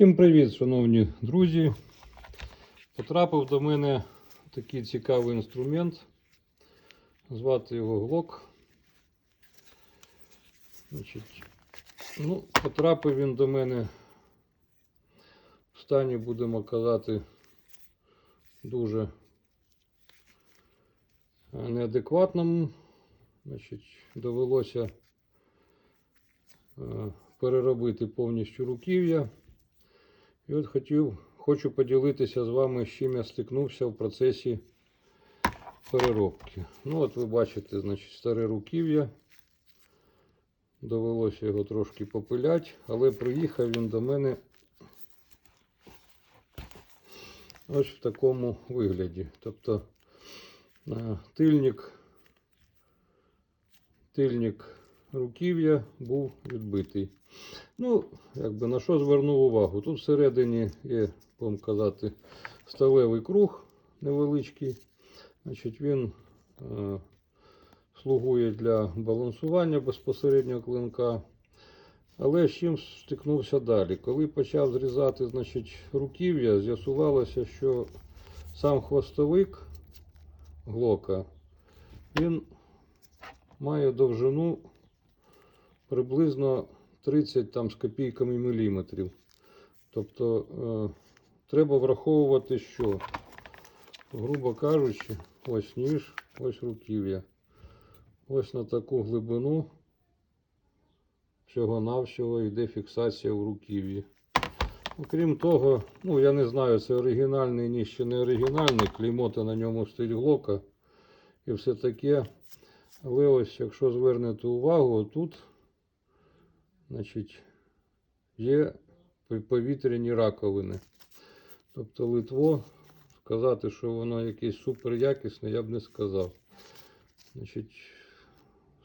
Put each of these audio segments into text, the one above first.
Всім привіт, шановні друзі. Потрапив до мене такий цікавий інструмент. Звати його глок. Ну, потрапив він до мене в стані, будемо казати, дуже неадекватному. Значить, довелося е, переробити повністю руків'я. І от хотів, хочу поділитися з вами, з чим я стикнувся в процесі переробки. Ну, от ви бачите, значить, старе руків'я. Довелося його трошки попиляти, але приїхав він до мене ось в такому вигляді. Тобто е, тильник, тильник руків'я був відбитий. Ну, якби на що звернув увагу? Тут всередині є, будемо казати, сталевий круг невеличкий. Значить, він е, слугує для балансування безпосередньо клинка. Але з чим стикнувся далі? Коли почав зрізати значить, руків'я, з'ясувалося, що сам хвостовик глока він має довжину приблизно 30 там, з копійками міліметрів. Тобто е, треба враховувати, що, грубо кажучи, ось ніж, ось руків'я. Ось на таку глибину всього-навсього йде фіксація в руків'ї. Окрім того, ну я не знаю, це оригінальний ніж чи не оригінальний, клеймота на ньому стоїть глока і все таке. Але ось, якщо звернете увагу, тут значить, є повітряні раковини. Тобто литво, сказати, що воно якесь супер якісне, я б не сказав. Значить,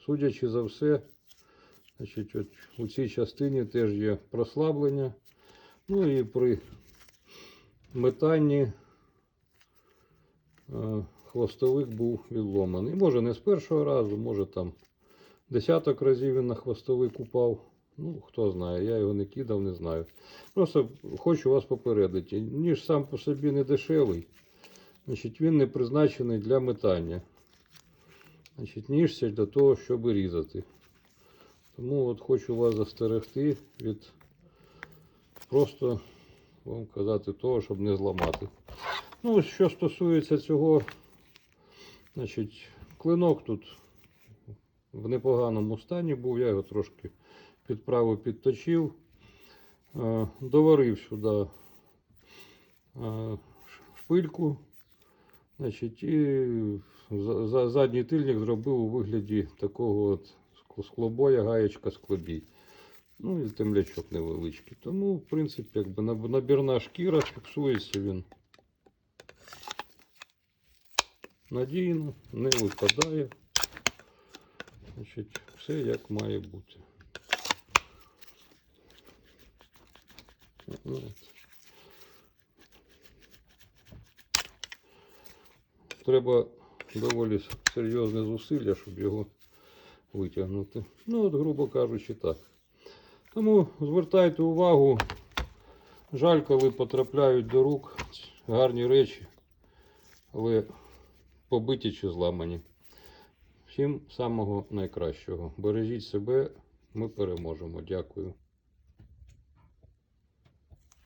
судячи за все, значить, от у цій частині теж є прослаблення. Ну і при метанні е, хвостовик був відломаний. Може не з першого разу, може там десяток разів він на хвостовик упав. Ну, хто знає, я його не кидав, не знаю. Просто хочу вас попередити. Ніж сам по собі не дешевий, значить він не призначений для метання. Значить, ніж це для того, щоб різати. Тому от хочу вас застерегти від просто, вам казати, того, щоб не зламати. Ну, що стосується цього, значить, клинок тут в непоганому стані був, я його трошки підправив, підточив, Е, доварив сюди е, шпильку. Значить, і за- за- задній тильник зробив у вигляді такого от склобоя, гаєчка склобій. Ну і темлячок невеличкий. Тому, в принципі, якби набірна шкіра, фіксується він надійно, не випадає. Значить, все як має бути. Треба доволі серйозне зусилля, щоб його витягнути. Ну, от, грубо кажучи, так. Тому звертайте увагу. Жаль, коли потрапляють до рук гарні речі, але побиті чи зламані. Всім самого найкращого. Бережіть себе, ми переможемо. Дякую.